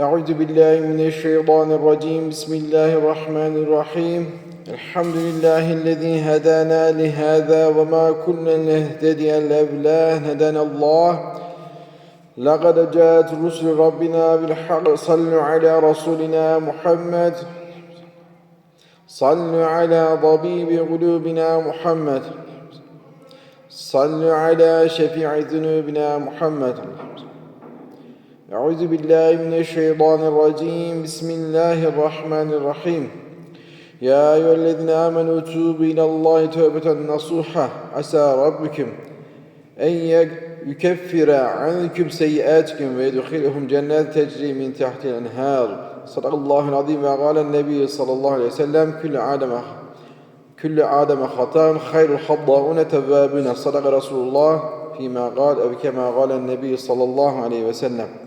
أعوذ بالله من الشيطان الرجيم بسم الله الرحمن الرحيم الحمد لله الذي هدانا لهذا وما كنا نهتدي لولا أن هدانا الله لقد جاءت رسل ربنا بالحق صلوا على رسولنا محمد صلوا على طبيب قلوبنا محمد صلوا على شفيع ذنوبنا محمد أعوذ بالله من الشيطان الرجيم. بسم الله الرحمن الرحيم. يا أيها الذين آمنوا توبوا إلى الله توبة نصوحة. عسى ربكم أن يك- يكفر عنكم سيئاتكم ويدخلهم جنات تجري من تحت الأنهار. صدق الله العظيم. وقال النبي صلى الله عليه وسلم كل آدم كل آدم خطاء خير الخطاؤون توابون. صدق رسول الله فيما قال أو كما قال النبي صلى الله عليه وسلم.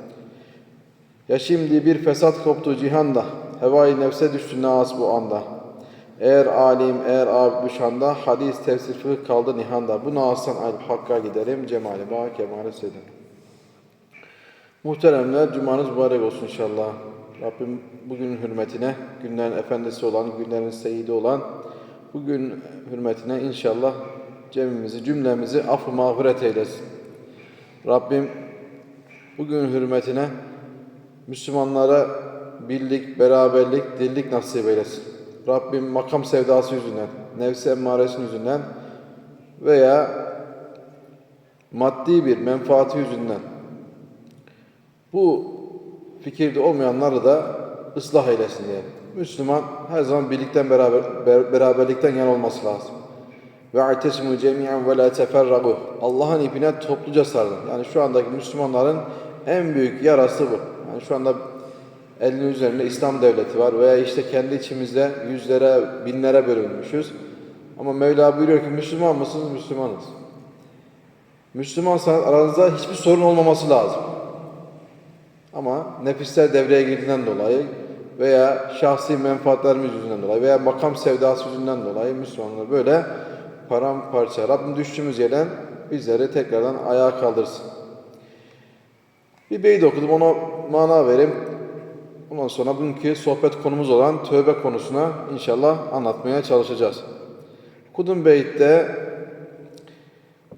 Ya şimdi bir fesat koptu cihanda, hevai nefse düştü nas bu anda. Eğer alim, eğer abi bu şanda, hadis, tefsir, fıkıh kaldı nihanda. Bu nastan ayrılıp hakka giderim, cemali ba, kemale sedim. Muhteremler, cumanız mübarek olsun inşallah. Rabbim bugünün hürmetine, günlerin efendisi olan, günlerin seyidi olan, bugün hürmetine inşallah cemimizi, cümlemizi affı mağfiret eylesin. Rabbim bugün hürmetine Müslümanlara birlik, beraberlik, dirlik nasip eylesin. Rabbim makam sevdası yüzünden, nefsi emmaresinin yüzünden veya maddi bir menfaati yüzünden bu fikirde olmayanları da ıslah eylesin diye. Müslüman her zaman birlikten beraber ber- beraberlikten yan olması lazım. Ve atesimu cemiyen ve la teferragu. Allah'ın ipine topluca sarılın. Yani şu andaki Müslümanların en büyük yarası bu. Yani şu anda elinin üzerinde İslam devleti var veya işte kendi içimizde yüzlere, binlere bölünmüşüz. Ama Mevla buyuruyor ki Müslüman mısınız? Müslümanız. Müslümansanız aranızda hiçbir sorun olmaması lazım. Ama nefisler devreye girdiğinden dolayı veya şahsi menfaatlerimiz yüzünden dolayı veya makam sevdası yüzünden dolayı Müslümanlar böyle paramparça. Rabbim düştüğümüz yerden bizleri tekrardan ayağa kaldırsın. Bir beyit okudum ona mana vereyim. Ondan sonra bugünkü sohbet konumuz olan tövbe konusuna inşallah anlatmaya çalışacağız. Okudum beyitte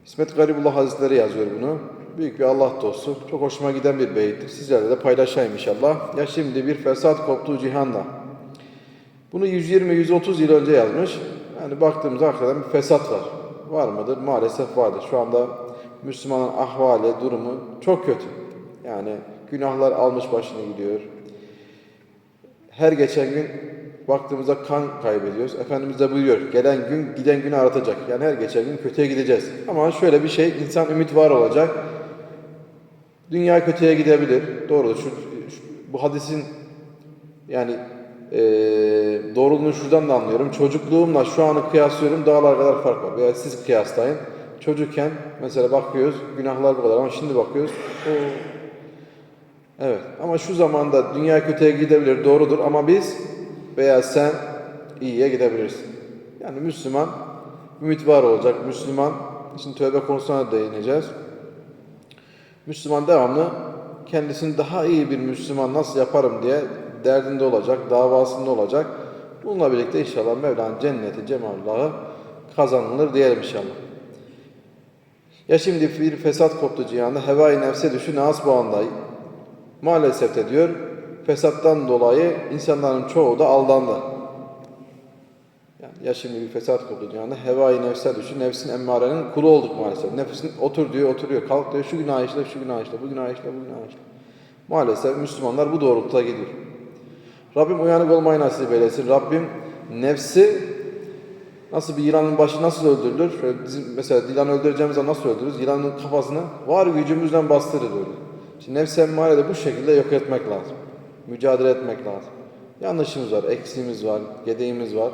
İsmet Garibullah Hazretleri yazıyor bunu. Büyük bir Allah dostu. Çok hoşuma giden bir beyittir. Sizlerle de paylaşayım inşallah. Ya şimdi bir fesat koptu cihanda. Bunu 120-130 yıl önce yazmış. Yani baktığımızda hakikaten bir fesat var. Var mıdır? Maalesef vardır. Şu anda Müslümanın ahvali, durumu çok kötü. Yani günahlar almış başını gidiyor. Her geçen gün baktığımızda kan kaybediyoruz. Efendimiz de buyuruyor. Gelen gün giden günü aratacak. Yani her geçen gün kötüye gideceğiz. Ama şöyle bir şey, insan ümit var olacak. Dünya kötüye gidebilir. Doğrudur. Şu, şu- bu hadisin yani eee doğruluğunu şuradan da anlıyorum. Çocukluğumla şu anı kıyaslıyorum. Dağlar kadar fark var. Veya siz kıyaslayın. Çocukken mesela bakıyoruz günahlar bu kadar ama şimdi bakıyoruz. O Evet ama şu zamanda dünya kötüye gidebilir doğrudur ama biz veya sen iyiye gidebilirsin. Yani Müslüman ümit var olacak. Müslüman, şimdi tövbe konusuna değineceğiz. Müslüman devamlı kendisini daha iyi bir Müslüman nasıl yaparım diye derdinde olacak, davasında olacak. Bununla birlikte inşallah Mevla'nın cenneti, cemalullahı kazanılır diyelim inşallah. Ya şimdi bir fesat koptu cihanda, hevai nefse düşü nas bağında. Maalesef de diyor, fesattan dolayı insanların çoğu da aldandı. Yani ya şimdi bir fesat koptu cihanda, hevai nefse düşü, nefsin emmarenin kulu olduk maalesef. Nefsin otur diyor, oturuyor, kalk diyor, şu günah işle, şu günah işle, bu günah işle, bu günah işle. Maalesef Müslümanlar bu doğrultuda gidiyor. Rabbim uyanık olmayı nasip eylesin. Rabbim nefsi Nasıl bir yılanın başı nasıl öldürülür? Şöyle bizim mesela yılanı öldüreceğimiz zaman nasıl öldürürüz? Yılanın kafasını var gücümüzle bastırır öyle. Şimdi nefs emmare de bu şekilde yok etmek lazım. Mücadele etmek lazım. Yanlışımız var, eksiğimiz var, gedeğimiz var.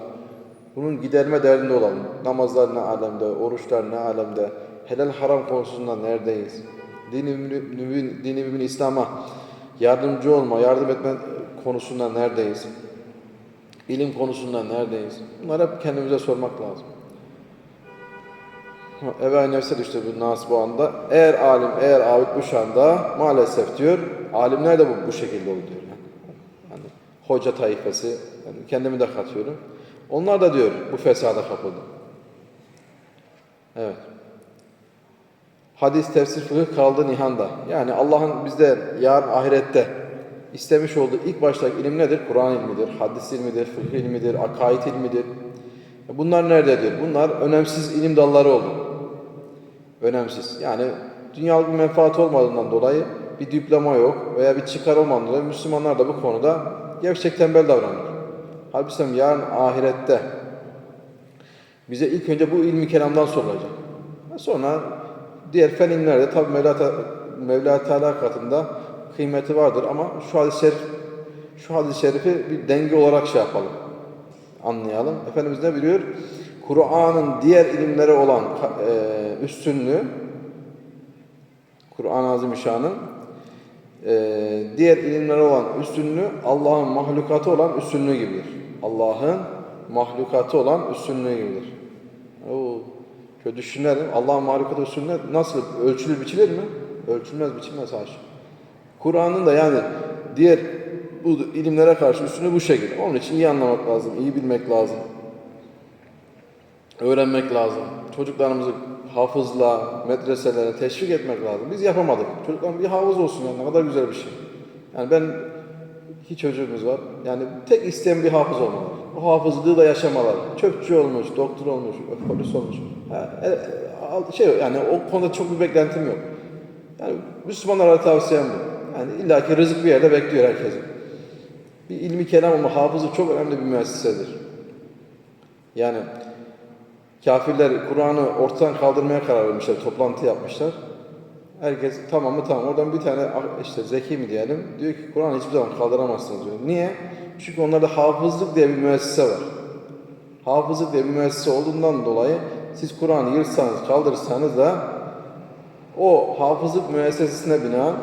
Bunun giderme derdinde olalım. Namazlar ne alemde, oruçlar ne alemde, helal haram konusunda neredeyiz? Dini dini İslam'a yardımcı olma, yardım etme konusunda neredeyiz? İlim konusunda neredeyiz? Bunları hep kendimize sormak lazım. Eve nefse düştü bu nas bu anda. Eğer alim, eğer abid bu şanda maalesef diyor, alimler de bu, bu şekilde oldu diyor. Yani, yani hoca tayfası, yani kendimi de katıyorum. Onlar da diyor bu fesada kapıldı. Evet. Hadis, tefsir, fıkıh kaldı nihanda. Yani Allah'ın bizde yarın ahirette istemiş olduğu ilk baştaki ilim nedir? Kur'an ilmidir, hadis ilmidir, fıkıh ilmidir, akaid ilmidir. Bunlar nerededir? Bunlar önemsiz ilim dalları oldu. Önemsiz. Yani dünyalık bir menfaat olmadığından dolayı bir diploma yok veya bir çıkar olmadığından dolayı Müslümanlar da bu konuda gevşek tembel davranır. Halbuki yarın ahirette bize ilk önce bu ilmi kelamdan sorulacak. Sonra diğer fen ilimlerde tabi Mevla, Mevla Teala katında kıymeti vardır ama şu hadis-i şerif şu hadis-i şerifi bir denge olarak şey yapalım. Anlayalım. Efendimiz ne biliyor? Kur'an'ın diğer ilimlere olan e, üstünlüğü Kur'an-ı Azimüşşan'ın e, diğer ilimlere olan üstünlüğü Allah'ın mahlukatı olan üstünlüğü gibidir. Allah'ın mahlukatı olan üstünlüğü gibidir. Oo, şöyle düşünelim. Allah'ın mahlukatı üstünlüğü nasıl? Ölçülür biçilir mi? Ölçülmez biçilmez haşa. Kur'an'ın da yani diğer bu ilimlere karşı üstünü bu şekilde. Onun için iyi anlamak lazım, iyi bilmek lazım. Öğrenmek lazım. Çocuklarımızı hafızla, medreselere teşvik etmek lazım. Biz yapamadık. Çocuklarım bir hafız olsun yani ne kadar güzel bir şey. Yani ben iki çocuğumuz var. Yani tek isteyen bir hafız olmalı. O hafızlığı da yaşamaları. Çöpçü olmuş, doktor olmuş, polis olmuş. Ha, e, şey yani o konuda çok bir beklentim yok. Yani Müslümanlara tavsiyem bu. Yani illaki rızık bir yerde bekliyor herkesin. Bir ilmi kelam ama hafızlık çok önemli bir müessesedir. Yani kafirler Kur'an'ı ortadan kaldırmaya karar vermişler, toplantı yapmışlar. Herkes tamam mı tamam. Oradan bir tane işte zeki mi diyelim diyor ki Kur'an'ı hiçbir zaman kaldıramazsınız diyor. Niye? Çünkü onlarda hafızlık diye bir müessese var. Hafızlık diye bir müessese olduğundan dolayı siz Kur'an'ı yırtsanız kaldırırsanız da o hafızlık müessesesine binaen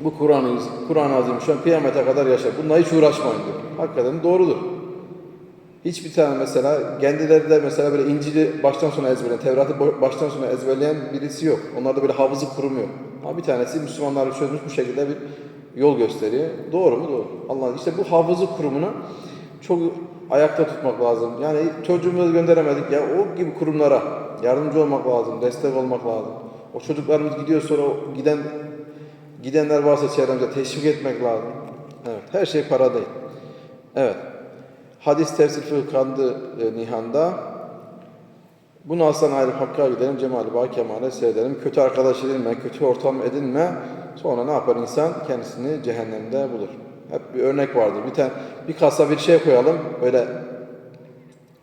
bu Kur'an'ı Kur'an-ı Azim şu an kıyamete kadar yaşar. Bununla hiç uğraşmayın diyor. Hakikaten doğrudur. Hiçbir tane mesela kendileri de mesela böyle İncil'i baştan sona ezberleyen, Tevrat'ı baştan sona ezberleyen birisi yok. Onlarda böyle hafızlık kurumu yok. Ama bir tanesi Müslümanları çözmüş bu şekilde bir yol gösteriyor. Doğru mu? Doğru. Allah işte bu hafızlık kurumunu çok ayakta tutmak lazım. Yani çocuğumuzu gönderemedik ya o gibi kurumlara yardımcı olmak lazım, destek olmak lazım. O çocuklarımız gidiyor sonra giden gidenler varsa çevremizde teşvik etmek lazım. Evet, her şey para değil. Evet. Hadis tefsir fıkıh e, nihanda. Bunu aslan ayrı hakka gidelim, cemali bak kemale seyredelim. Kötü arkadaş edinme, kötü ortam edinme. Sonra ne yapar insan? Kendisini cehennemde bulur. Hep bir örnek vardır. Bir tane bir kasa bir şey koyalım. Böyle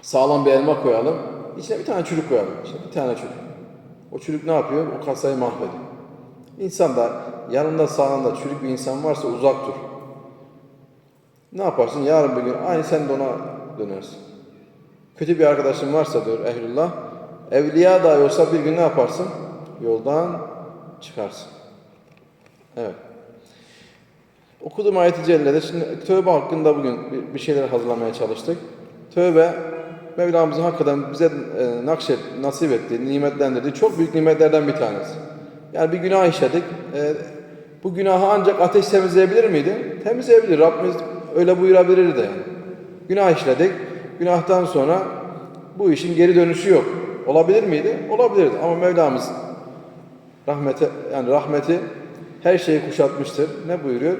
sağlam bir elma koyalım. İçine bir tane çürük koyalım. İşte bir tane çürük. O çürük ne yapıyor? O kasayı mahvediyor. İnsan da yanında sağında çürük bir insan varsa uzak dur. Ne yaparsın? Yarın bir gün aynı sen de ona dönersin. Kötü bir arkadaşın varsa diyor ehlullah, evliya dahi olsa bir gün ne yaparsın? Yoldan çıkarsın. Evet. Okuduğum ayet-i cellede şimdi tövbe hakkında bugün bir şeyler hazırlamaya çalıştık. Tövbe Mevlamızın hakikaten bize e, nakşet, nasip ettiği, nimetlendirdiği çok büyük nimetlerden bir tanesi. Yani bir günah işledik. E, bu günahı ancak ateş temizleyebilir miydi? Temizleyebilir. Rabbimiz öyle buyurabilirdi. Günah işledik. Günahtan sonra bu işin geri dönüşü yok. Olabilir miydi? Olabilirdi. Ama Mevlamız rahmeti yani rahmeti her şeyi kuşatmıştır. Ne buyuruyor?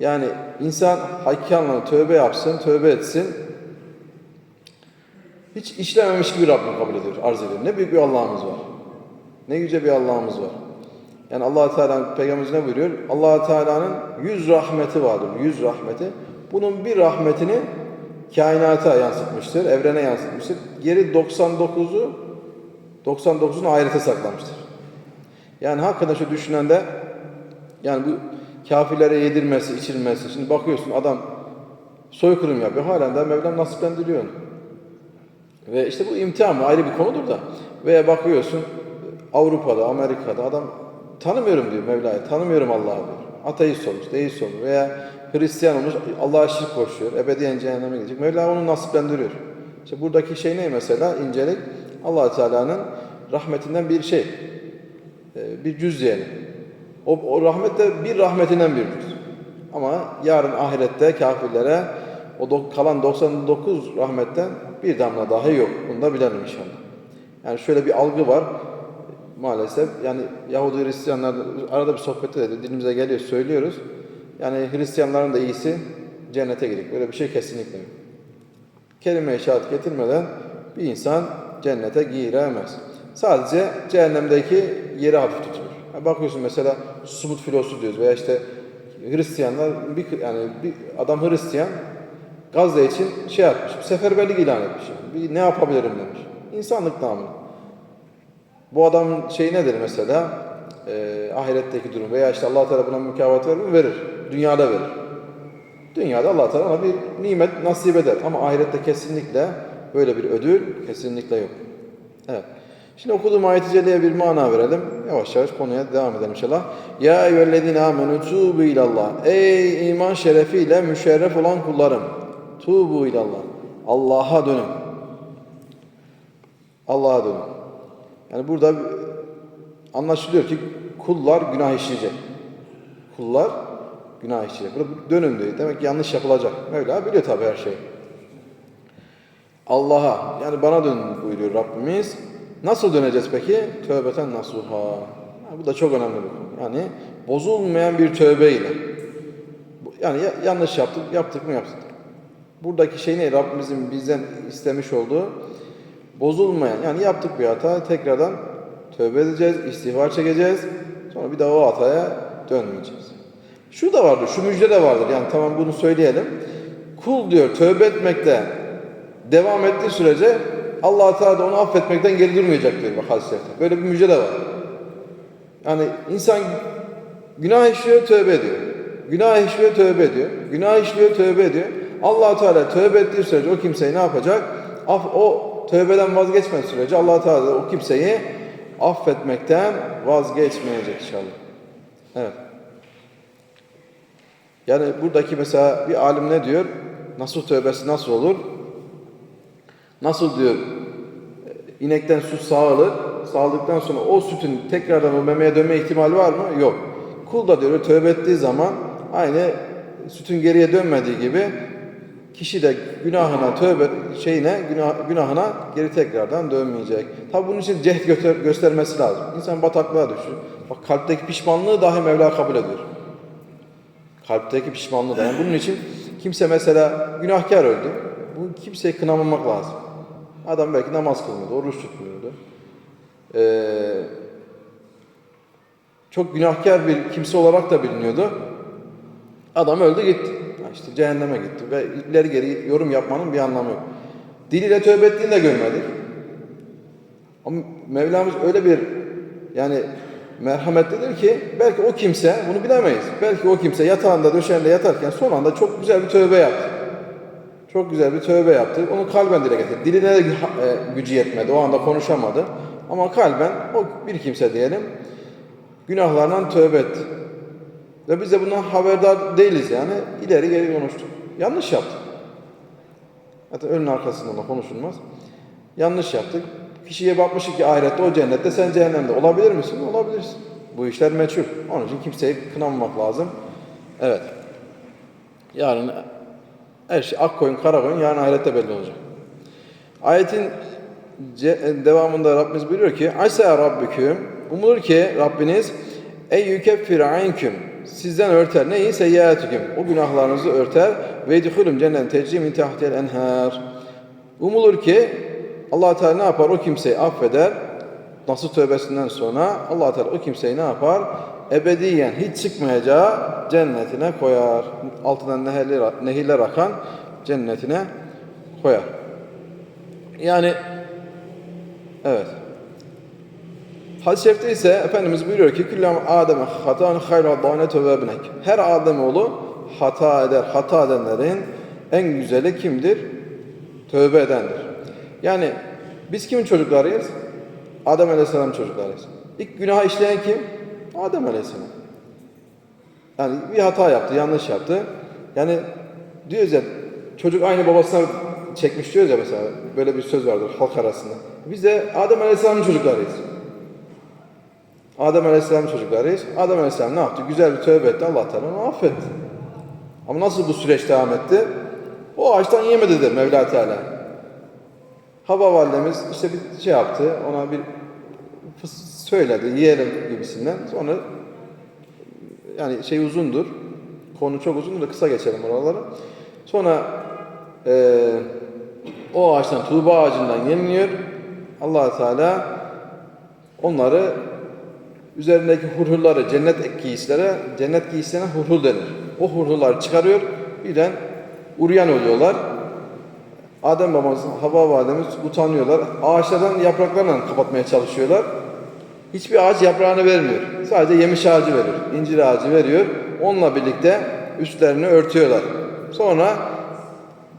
Yani insan hakiki anlamda tövbe yapsın, tövbe etsin. Hiç işlememiş gibi Rabbim kabul ediyor, arz ediyor. Ne büyük bir Allah'ımız var. Ne yüce bir Allah'ımız var. Yani allah Teala Peygamberimiz ne buyuruyor? allah Teala'nın yüz rahmeti vardır, yüz rahmeti. Bunun bir rahmetini kainata yansıtmıştır, evrene yansıtmıştır. Geri 99'u 99'unu ahirete saklamıştır. Yani hakikaten şu düşünen de yani bu kafirlere yedirmesi, içirmesi. Şimdi bakıyorsun adam soykırım yapıyor. Halen de Mevlam nasiplendiriyor. Ve işte bu imtihan mı ayrı bir konudur da. Veya bakıyorsun Avrupa'da, Amerika'da adam tanımıyorum diyor Mevla'yı, tanımıyorum Allah'ı diyor. Ateist olmuş, deist olmuş veya Hristiyan olmuş, Allah'a şirk koşuyor, ebediyen cehenneme gidecek. Mevla onu nasiplendiriyor. İşte buradaki şey ne mesela? incelik. allah Teala'nın rahmetinden bir şey. e, Bir cüz diyelim. O, o rahmet de bir rahmetinden bir cüz. Ama yarın ahirette kafirlere o do- kalan 99 rahmetten bir damla dahi yok. Bunu da bilelim inşallah. Yani şöyle bir algı var maalesef. Yani Yahudi Hristiyanlar arada bir sohbette de dilimize geliyor söylüyoruz. Yani Hristiyanların da iyisi cennete girecek. Böyle bir şey kesinlikle. Kelime-i şehadet getirmeden bir insan cennete giremez. Sadece cehennemdeki yeri hafif tutuyor. Yani bakıyorsun mesela sumut filosu diyoruz veya işte Hristiyanlar bir yani bir adam Hristiyan Gazze için şey yapmış, seferberlik ilan etmiş. Bir ne yapabilirim demiş. İnsanlık namına. Bu adamın şey nedir mesela? Ee, ahiretteki durum veya işte Allah Teala buna mükafat verir mi? Verir. Dünyada verir. Dünyada Allah Teala ona bir nimet nasip eder ama ahirette kesinlikle böyle bir ödül kesinlikle yok. Evet. Şimdi okuduğum ayet-i bir mana verelim. Yavaş yavaş konuya devam edelim inşallah. Ya eyyühellezine amenu tuğbu ilallah. Ey iman şerefiyle müşerref olan kullarım. Tuğbu ilallah. Allah'a dönün. Allah'a dönün. Yani burada anlaşılıyor ki kullar günah işleyecek. Kullar günah işleyecek. Burada dönün diyor. Demek ki yanlış yapılacak. Mevla biliyor tabii her şeyi. Allah'a yani bana dönün buyuruyor Rabbimiz. Nasıl döneceğiz peki? Tövbeten nasuha. Ha, bu da çok önemli bir konu. Yani bozulmayan bir tövbe ile. Yani ya- yanlış yaptık, yaptık mı yaptık. Buradaki şey ne? Rabbimizin bizden istemiş olduğu bozulmayan yani yaptık bir hata tekrardan tövbe edeceğiz, istiğfar çekeceğiz. Sonra bir daha o hataya dönmeyeceğiz. Şu da vardır, şu müjde de vardır. Yani tamam bunu söyleyelim. Kul diyor tövbe etmekte devam ettiği sürece allah Teala da onu affetmekten geri durmayacak diyor bak hadis Böyle bir müjde de var. Yani insan günah işliyor, tövbe ediyor. Günah işliyor, tövbe ediyor. Günah işliyor, tövbe ediyor. allah Teala tövbe ettiği sürece o kimseyi ne yapacak? Af, o tövbeden vazgeçmediği sürece allah Teala o kimseyi affetmekten vazgeçmeyecek inşallah. Evet. Yani buradaki mesela bir alim ne diyor? Nasıl tövbesi nasıl olur? Nasıl diyor? inekten süt sağılır. Sağladıktan sonra o sütün tekrardan o memeye dönme ihtimali var mı? Yok. Kul da diyor tövbe ettiği zaman aynı sütün geriye dönmediği gibi kişi de günahına tövbe şeyine günah, günahına geri tekrardan dönmeyecek. Tabi bunun için cehd göster- göstermesi lazım. İnsan bataklığa düşüyor. Bak kalpteki pişmanlığı dahi Mevla kabul ediyor. Kalpteki pişmanlığı da. Yani bunun için kimse mesela günahkar öldü. Bu kimseyi kınamamak lazım. Adam belki namaz kılmıyordu, oruç tutmuyordu. Ee, çok günahkar bir kimse olarak da biliniyordu. Adam öldü gitti. İşte cehenneme gitti ve ileri geri yorum yapmanın bir anlamı yok. Diliyle tövbe ettiğini de görmedik. Ama Mevlamız öyle bir yani merhametlidir ki belki o kimse bunu bilemeyiz. Belki o kimse yatağında döşeğinde yatarken son anda çok güzel bir tövbe yaptı. Çok güzel bir tövbe yaptı. Onu kalben dile getirdi. Diline de e, gücü yetmedi. O anda konuşamadı. Ama kalben o bir kimse diyelim günahlarından tövbe etti. Ve biz de bundan haberdar değiliz yani. İleri geri konuştuk. Yanlış yaptık. Hatta önün arkasından da konuşulmaz. Yanlış yaptık. Kişiye bakmışık ki ahirette o cennette sen cehennemde. Olabilir misin? Olabilirsin. Bu işler meçhul. Onun için kimseyi kınamamak lazım. Evet. Yarın her şey ak koyun kara koyun yarın ahirette belli olacak. Ayetin devamında Rabbimiz buyuruyor ki Asa Rabbüküm Umulur ki Rabbiniz Ey yükeffir anküm Sizden örter neyi? Seyyiatüküm O günahlarınızı örter ve yedhulüm cennet tecri min tahtiyel enhar Umulur ki allah Teala ne yapar? O kimseyi affeder. Nasıl tövbesinden sonra allah Teala o kimseyi ne yapar? Ebediyen hiç çıkmayacağı cennetine koyar. Altından nehirler, nehirler akan cennetine koyar. Yani evet. Hadis-i şerifte ise Efendimiz buyuruyor ki Küllem Adem'e hatan hayra dâne tövbebnek. Her Ademoğlu hata eder. Hata edenlerin en güzeli kimdir? Tövbe edendir. Yani biz kimin çocuklarıyız? Adem Aleyhisselam çocuklarıyız. İlk günah işleyen kim? Adem Aleyhisselam. Yani bir hata yaptı, yanlış yaptı. Yani diyoruz ya çocuk aynı babasına çekmiş diyoruz ya mesela. Böyle bir söz vardır halk arasında. Biz de Adem Aleyhisselam'ın çocuklarıyız. Adem Aleyhisselam'ın çocuklarıyız. Adem Aleyhisselam ne yaptı? Güzel bir tövbe etti. Allah Teala onu affetti. Ama nasıl bu süreç devam etti? O ağaçtan yemedi der Mevla Teala. Hava validemiz işte bir şey yaptı. Ona bir söyledi. Yiyelim gibisinden. Sonra yani şey uzundur. Konu çok uzundur da kısa geçelim oraları. Sonra eee, o ağaçtan, tuğba ağacından yeniliyor. allah Teala onları üzerindeki hurhulları, cennet giysilere, cennet giysilerine hurhul denir. O hurhulları çıkarıyor, birden uryan oluyorlar. Adem babamız, Havva validemiz utanıyorlar. Ağaçlardan yapraklarla kapatmaya çalışıyorlar. Hiçbir ağaç yaprağını vermiyor. Sadece yemiş ağacı veriyor. incir ağacı veriyor. Onunla birlikte üstlerini örtüyorlar. Sonra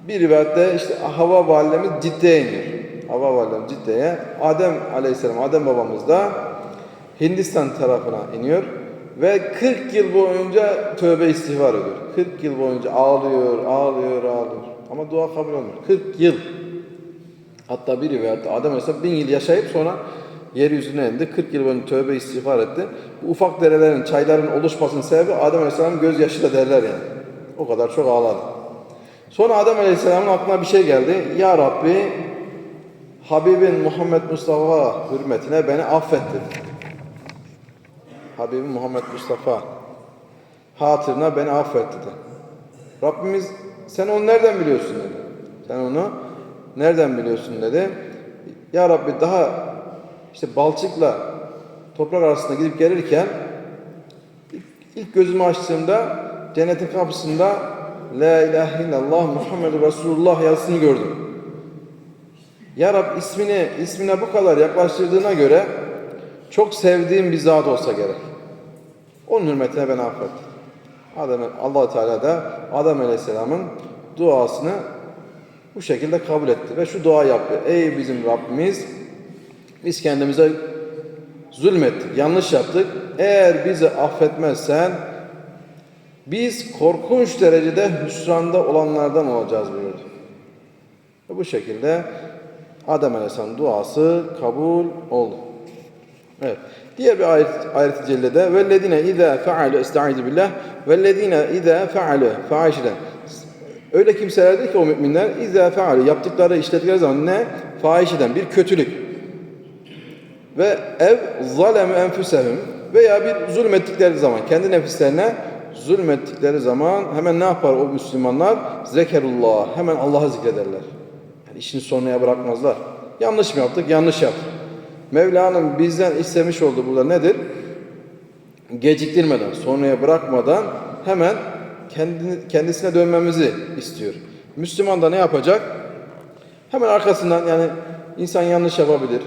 bir rivayette işte Havva validemiz Cidde'ye iniyor. Havva validemiz Cidde'ye. Adem aleyhisselam, Adem babamız da Hindistan tarafına iniyor. Ve 40 yıl boyunca tövbe istiğfar ediyor. 40 yıl boyunca ağlıyor, ağlıyor, ağlıyor. Ama dua kabul olmuyor. 40 yıl. Hatta bir rivayette Adem Aleyhisselam bin yıl yaşayıp sonra yeryüzüne indi. 40 yıl boyunca tövbe istiğfar etti. Bu ufak derelerin, çayların oluşmasının sebebi Adem Aleyhisselam'ın gözyaşı da derler yani. O kadar çok ağladı. Sonra Adem Aleyhisselam'ın aklına bir şey geldi. Ya Rabbi Habibin Muhammed Mustafa hürmetine beni affet. Habibim Muhammed Mustafa hatırına beni affet dedi. Rabbimiz sen onu nereden biliyorsun dedi. Sen onu nereden biliyorsun dedi. Ya Rabbi daha işte balçıkla toprak arasında gidip gelirken ilk gözümü açtığımda cennetin kapısında La ilahe illallah Muhammed Resulullah yazısını gördüm. Ya Rab ismini ismine bu kadar yaklaştırdığına göre çok sevdiğim bir zat olsa gerek. Onun hürmetine ben affet. Adem Allah Teala da Adem Aleyhisselam'ın duasını bu şekilde kabul etti ve şu dua yaptı. Ey bizim Rabbimiz biz kendimize zulmettik, yanlış yaptık. Eğer bizi affetmezsen biz korkunç derecede hüsranda olanlardan olacağız buyurdu. Ve bu şekilde Adem Aleyhisselam duası kabul oldu. Evet. Diğer bir ayet, ayet-i cellede vellezine izâ fealu estaizu billah vellezine izâ fealu fahişeden Öyle kimselerdir ki o müminler izâ fealu yaptıkları işledikleri zaman ne? Fahişeden bir kötülük ve ev zalem enfusehum veya bir zulmettikleri zaman kendi nefislerine zulmettikleri zaman hemen ne yapar o Müslümanlar? Zekerullah. Hemen Allah'ı zikrederler. Yani işini sonraya bırakmazlar. Yanlış mı yaptık? Yanlış yaptık. Mevla'nın bizden istemiş olduğu burada nedir? Geciktirmeden, sonraya bırakmadan hemen kendini, kendisine dönmemizi istiyor. Müslüman da ne yapacak? Hemen arkasından yani insan yanlış yapabilir.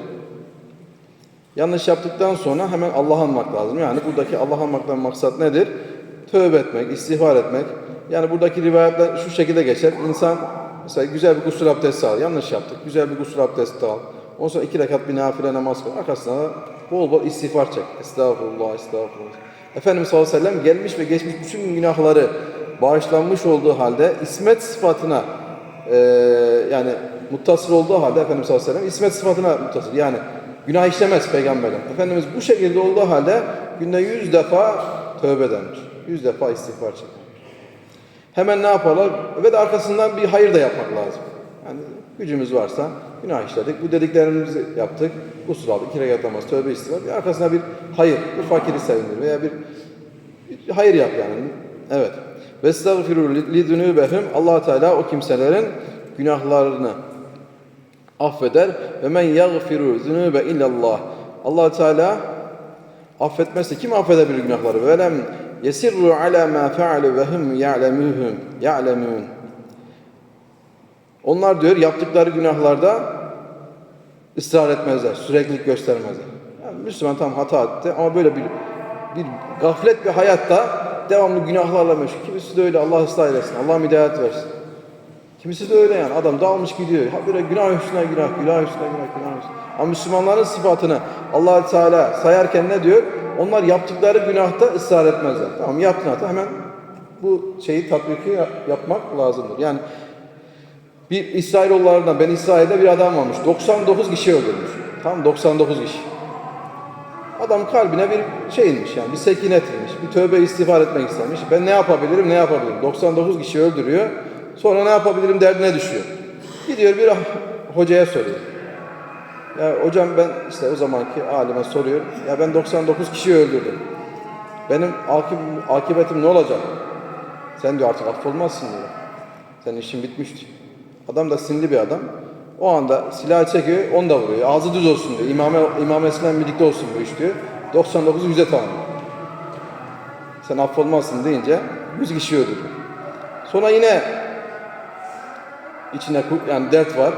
Yanlış yaptıktan sonra hemen Allah'a anmak lazım. Yani buradaki Allah'a anmaktan maksat nedir? Tövbe etmek, istiğfar etmek. Yani buradaki rivayetler şu şekilde geçer. İnsan mesela güzel bir gusül abdesti al. Yanlış yaptık. Güzel bir gusül abdesti al. Ondan sonra iki rekat bir nafile namaz kıl. Arkasına bol bol istiğfar çek. Estağfurullah, estağfurullah. Efendimiz sallallahu aleyhi ve sellem gelmiş ve geçmiş bütün günahları bağışlanmış olduğu halde ismet sıfatına eee, yani muttasıl olduğu halde Efendimiz sallallahu aleyhi ve sellem ismet sıfatına muttasıl. Yani günah işlemez peygamberler. Efendimiz bu şekilde olduğu halde günde yüz defa tövbe edermiş. Yüz defa istiğfar çeker. Hemen ne yaparlar? Ve de arkasından bir hayır da yapmak lazım. Yani gücümüz varsa günah işledik. Bu dediklerimizi yaptık. Usul aldık. İki rekat namaz, tövbe. Bir arkasına bir hayır. Bir fakiri sevindir veya bir, bir hayır yap yani. Evet. Ve estağfiru li dunubehum. Allah Teala o kimselerin günahlarını affeder. Ve men yaghfiru zunube illallah. Allah Teala affetmezse kim affedebilir günahları? Ve lem yesirru ala ma faalu ve hum ya'lemuhum ya'lemun. Onlar diyor yaptıkları günahlarda ısrar etmezler, süreklilik göstermezler. Yani Müslüman tam hata etti ama böyle bir bir gaflet bir hayatta devamlı günahlarla meşgul. Kimisi de öyle Allah ıslah eylesin, Allah hidayet versin. Kimisi de öyle yani adam dağılmış gidiyor. Ha böyle günah üstüne günah, günah üstüne günah, günah üstüne. Ama Müslümanların sıfatını allah Teala sayarken ne diyor? Onlar yaptıkları günahta ısrar etmezler. Tamam yaptın hata hemen bu şeyi tatbiki yap- yapmak lazımdır. Yani Bir İsrailoğullarından ben İsrail'de bir adam varmış. 99 kişi öldürmüş. Tam 99 kişi. Adam kalbine bir şey inmiş yani bir sekinet inmiş. Bir tövbe istiğfar etmek istemiş. Ben ne yapabilirim ne yapabilirim? 99 kişi öldürüyor. Sonra ne yapabilirim derdine düşüyor. Gidiyor bir hocaya soruyor. Ya hocam ben işte o zamanki alime soruyor. Ya ben 99 kişi öldürdüm. Benim akib akibetim ne olacak? Sen diyor artık affolmazsın diyor. Senin işin bitmiş diyor. Adam da sinirli bir adam. O anda silah çekiyor, onu da vuruyor. Ağzı düz olsun diyor. İmame, imamesiyle birlikte olsun bu iş diyor. 99'u 100'e tamamlıyor. Sen affolmazsın deyince 100 kişi öldürüyor. Sonra yine içine ku- yani dert var.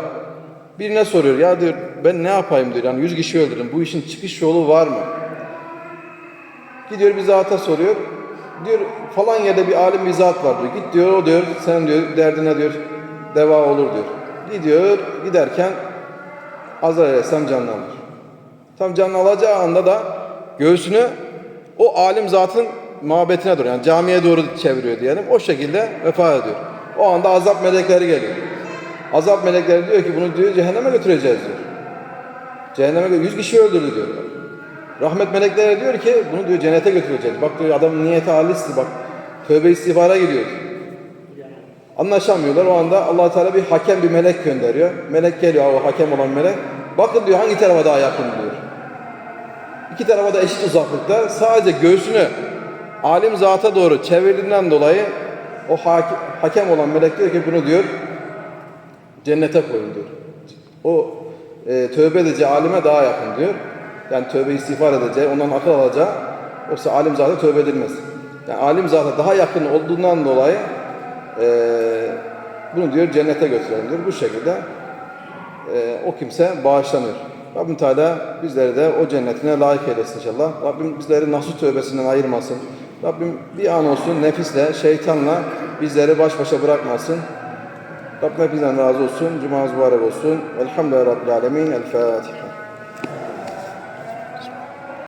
Birine soruyor ya diyor ben ne yapayım diyor. Yani 100 kişi öldürdüm. Bu işin çıkış yolu var mı? Gidiyor bir zata soruyor. Diyor falan yerde bir alim bir zat var diyor. Git diyor o diyor sen diyor derdine diyor deva olur diyor. Gidiyor giderken Azrail Aleyhisselam canını alır. Tam canını alacağı anda da göğsünü o alim zatın muhabbetine doğru yani camiye doğru çeviriyor diyelim. O şekilde vefat ediyor. O anda azap melekleri geliyor. Azap melekleri diyor ki bunu diyor cehenneme götüreceğiz diyor. Cehenneme 100 kişi öldürdü diyor. Rahmet melekleri diyor ki bunu diyor cennete götüreceğiz. Bak diyor adamın niyeti halistir bak. Tövbe istiğfara gidiyor. Anlaşamıyorlar. O anda allah Teala bir hakem bir melek gönderiyor. Melek geliyor o hakem olan melek. Bakın diyor hangi tarafa daha yakın diyor. İki tarafa da eşit uzaklıkta. Sadece göğsünü alim zata doğru çevirdiğinden dolayı o hakem olan melek diyor ki bunu diyor cennete koyun diyor. O e, tövbe edeceği alime daha yakın diyor. Yani tövbe istiğfar edeceği, ondan akıl alacağı. Yoksa alim zata tövbe edilmez. Yani alim zata daha yakın olduğundan dolayı e, bunu diyor cennete götürelim diyor. Bu şekilde e, o kimse bağışlanıyor. Rabbim Teala bizleri de o cennetine layık eylesin inşallah. Rabbim bizleri nasuh tövbesinden ayırmasın. Rabbim bir an olsun nefisle, şeytanla bizleri baş başa bırakmasın. Rabbim hepinizden razı olsun. Cumanız mübarek olsun. Elhamdülillahi Rabbil Alemin. El Fatiha.